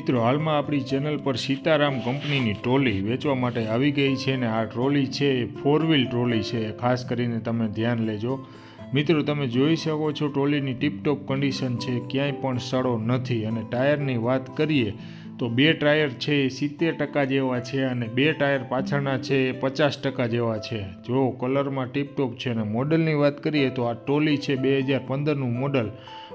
મિત્રો, હાલમાં આપણી ચેનલ પર સીતારામ કંપનીની ટ્રોલી વેચવા માટે આવી ગઈ છે ને આ ટ્રોલી છે, એ ફોર વ્હીલ ટ્રોલી છે ખાસ કરીને તમે ધ્યાન લેજો. મિત્રો, તમે જોઈ શકો છો ટ્રોલીની ટીપટોપ કન્ડિશન છે, ક્યાંય પણ સડો નથી. અને ટાયરની વાત કરીએ તો બે ટાયર છે, એ સિત્તેર ટકા જેવા છે અને બે ટાયર પાછળના છે, એ પચાસ ટકા જેવા છે. જો કલરમાં ટીપટોપ છે અને મોડલની વાત કરીએ તો આ ટ્રોલી છે, બે હજાર પંદરનું મોડલ.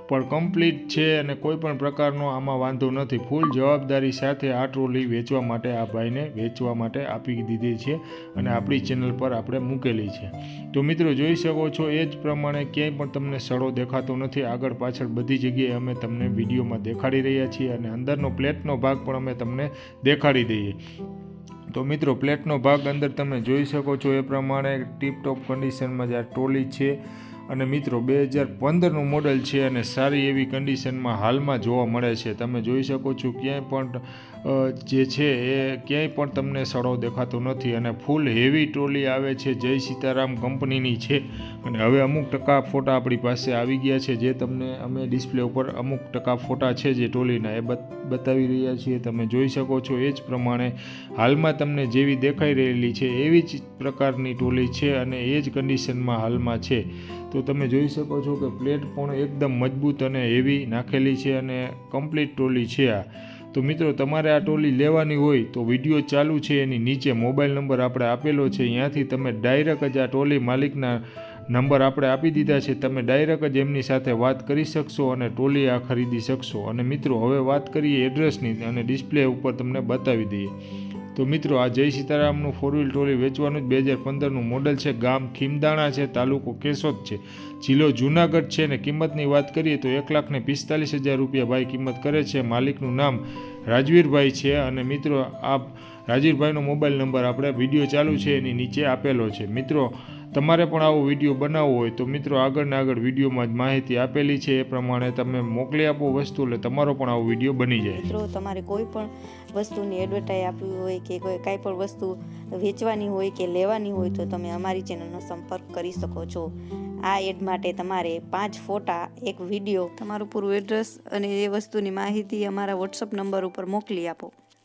પણ કમ્પ્લીટ છે અને કોઈ પણ પ્રકારનો આમાં વાંધો નથી. ફૂલ જવાબદારી સાથે આ ટ્રોલી વેચવા માટે આ ભાઈને વેચવા માટે આપી દીધી છે અને આપણી ચેનલ પર આપણે મૂકેલી છે. તો મિત્રો જોઈ શકો છો એ જ પ્રમાણે ક્યાંય પણ તમને સડો દેખાતો નથી. આગળ પાછળ બધી જગ્યાએ અમે તમને વિડીયોમાં દેખાડી રહ્યા છીએ અને અંદરનો પ્લેટનો ભાગ પણ અમે તમને દેખાડી દઈએ. તો મિત્રો પ્લેટનો ભાગ અંદર તમે જોઈ શકો છો એ પ્રમાણે ટીપટોપ કન્ડિશનમાં જે આ ટ્રોલી છે અને મિત્રો, બે હજાર પંદરનું મોડલ છે અને સારી એવી કન્ડિશનમાં હાલમાં જોવા મળે છે. તમે જોઈ શકો છો ક્યાંય પણ જે છે એ ક્યાંય પણ તમને સડો દેખાતો નથી અને ફૂલ હેવી ટ્રોલી આવે છે, જય સીતારામ કંપનીની છે. અને હવે અમુક ટકા ફોટા આપણી પાસે આવી ગયા છે, જે તમને અમે ડિસ્પ્લે ઉપર અમુક ટકા ફોટા છે જે ટ્રોલીના એ બતાવી રહ્યા છીએ. તમે જોઈ શકો છો એ જ પ્રમાણે હાલમાં તમને જેવી દેખાઈ રહેલી છે, એવી જ પ્રકારની ટ્રોલી છે અને એ જ કન્ડિશનમાં હાલમાં છે. તો તમે જોઈ શકો છો કે પ્લેટ પણ એકદમ મજબૂત અને હેવી નાખેલી છે અને કમ્પ્લીટ ટ્રોલી છે આ. તો મિત્રો, તમારે આ ટ્રોલી લેવાની હોય તો વીડિયો ચાલુ છે, એની નીચે મોબાઈલ નંબર આપણે આપેલો છે. ત્યાંથી તમે ડાયરેક્ટ જ આ ટ્રોલી માલિકના નંબર આપણે આપી દીધા છે. તમે ડાયરેક્ટ જ એમની સાથે વાત કરી શકશો અને ટોલી આ ખરીદી શકશો. અને મિત્રો, હવે વાત કરીએ એડ્રેસની અને ડિસ્પ્લે ઉપર તમને બતાવી દઈએ. તો મિત્રો, આ જય સીતારામનું ફોર વ્હીલ ટ્રોલી વેચવાનું જ બે હજાર પંદરનું મોડલ છે. ગામ ખીમદાણા છે, તાલુકો કેશોદ છે. જિલ્લો જુનાગઢ છે ને કિંમતની વાત કરીએ તો એક લાખને પિસ્તાલીસ હજાર રૂપિયા ભાઈ કિંમત કરે છે. માલિકનું નામ રાજવીરભાઈ છે અને મિત્રો આ રાજવીરભાઈનો મોબાઈલ નંબર આપણે વીડિયો ચાલુ છે એની નીચે આપેલો છે. મિત્રો તમારે પણ આવો વીડિયો બનાવવો હોય તો મિત્રો આગળના આગળ વિડીયોમાં જ માહિતી આપેલી છે. એ પ્રમાણે તમે મોકલી આપો વસ્તુ એટલે તમારો પણ આવો વીડિયો બની જાય. મિત્રો, તમારે કોઈ પણ વસ્તુની એડવર્ટાઈઝ આપવી હોય કે કોઈ કાંઈ પણ વસ્તુ વેચવાની હોય કે લેવાની હોય તો તમે અમારી ચેનલનો સંપર્ક કરી શકો છો. આ એડ માટે તમારે પાંચ ફોટા, એક વીડિયો, તમારું પૂરું એડ્રેસ અને એ વસ્તુની માહિતી અમારા વોટ્સઅપ નંબર ઉપર મોકલી આપો.